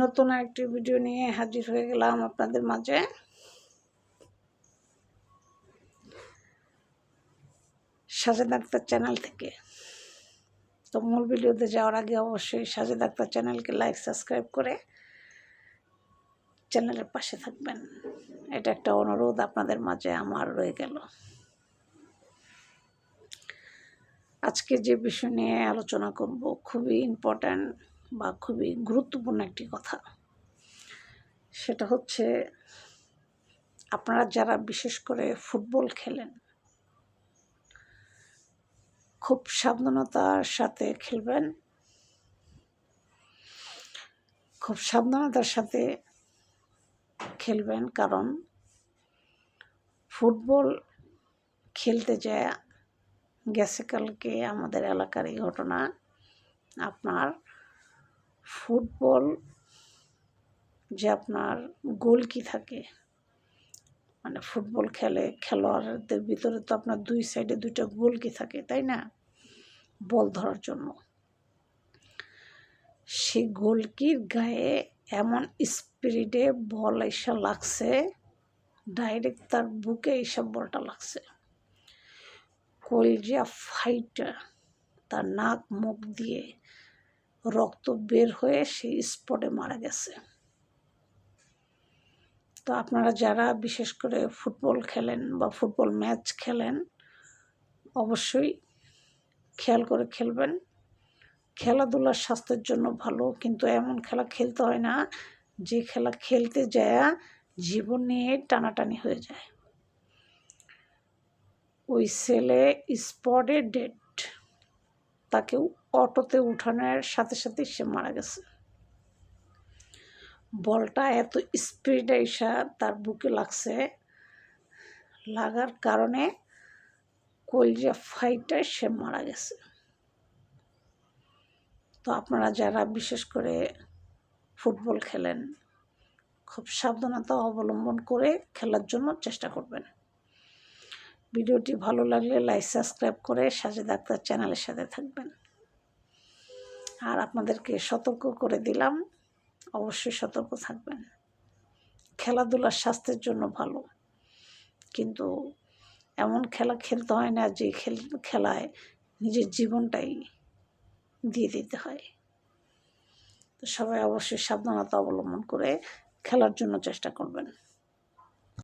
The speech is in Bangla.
নতুন একটি ভিডিও নিয়ে হাজির হয়ে গেলাম আপনাদের মাঝে। সাজেদ আক্তার চ্যানেল থেকে। তো মূল ভিডিওতে যাওয়ার আগে অবশ্যই সাজেদ আক্তার চ্যানেলকে লাইক সাবস্ক্রাইব করে চ্যানেলের পাশে থাকবেন। এটা একটা অনুরোধ আপনাদের মাঝে আমার রয়ে গেল। আজকে যে বিষয় নিয়ে আলোচনা করব খুবই ইম্পর্ট্যান্ট বা খুবই গুরুত্বপূর্ণ একটি কথা। সেটা হচ্ছে, আপনারা যারা বিশেষ করে ফুটবল খেলেন, খুব সাবধানতার সাথে খেলবেন। খুব সাবধানতার সাথে খেলবেন, কারণ ফুটবল খেলতে যায় গেছে কালকে আমাদের এলাকার এই ঘটনা। আপনার ফুটবল যে আপনার গোল কি থাকে? মানে ফুটবল খেলে খেলোয়াড়দের ভিতরে তো আপনার দুই সাইডে দুইটা গোল কি থাকে, তাই না? বল ধরার জন্য। সেই গোলকির গায়ে এমন স্পিরিডে বল এসে লাগছে ডাইরেক্ট তার বুকে এইসব বলটা লাগছে। কলজা ফাইটা তার নাক মুখ দিয়ে রক্ত বের হয়ে সেই স্পটে মারা গেছে। তো আপনারা যারা বিশেষ করে ফুটবল খেলেন বা ফুটবল ম্যাচ খেলেন, অবশ্যই খেয়াল করে খেলবেন। খেলাধুলা স্বাস্থ্যের জন্য ভালো, কিন্তু এমন খেলা খেলতে হয় না, যে খেলা খেলতে যায় জীবন নিয়ে টানাটানি হয়ে যায়। ওই ছেলে স্পটে ডেড তাকে অটোতে উঠানোর সাথে সাথে সে মারা গেছে। বলটা এত স্পিড এসা তার বুকে লাগছে, লাগার কারণে কলজা ফাইটে সে মারা গেছে। তো আপনারা যারা বিশেষ করে ফুটবল খেলেন, খুব সাবধানতা অবলম্বন করে খেলার জন্য চেষ্টা করবেন। ভিডিওটি ভালো লাগলে লাইক সাবস্ক্রাইব করে সাজেদ আক্তার চ্যানেলের সাথে থাকবেন। আর আপনাদেরকে সতর্ক করে দিলাম, অবশ্যই সতর্ক থাকবেন। খেলাধুলা স্বাস্থ্যের জন্য ভালো, কিন্তু এমন খেলা খেলতে হয় না যে খেল, খেলায় নিজের জীবনটাই দিয়ে দিতে হয়। তো সবাই অবশ্যই সাবধানতা অবলম্বন করে খেলার জন্য চেষ্টা করবেন।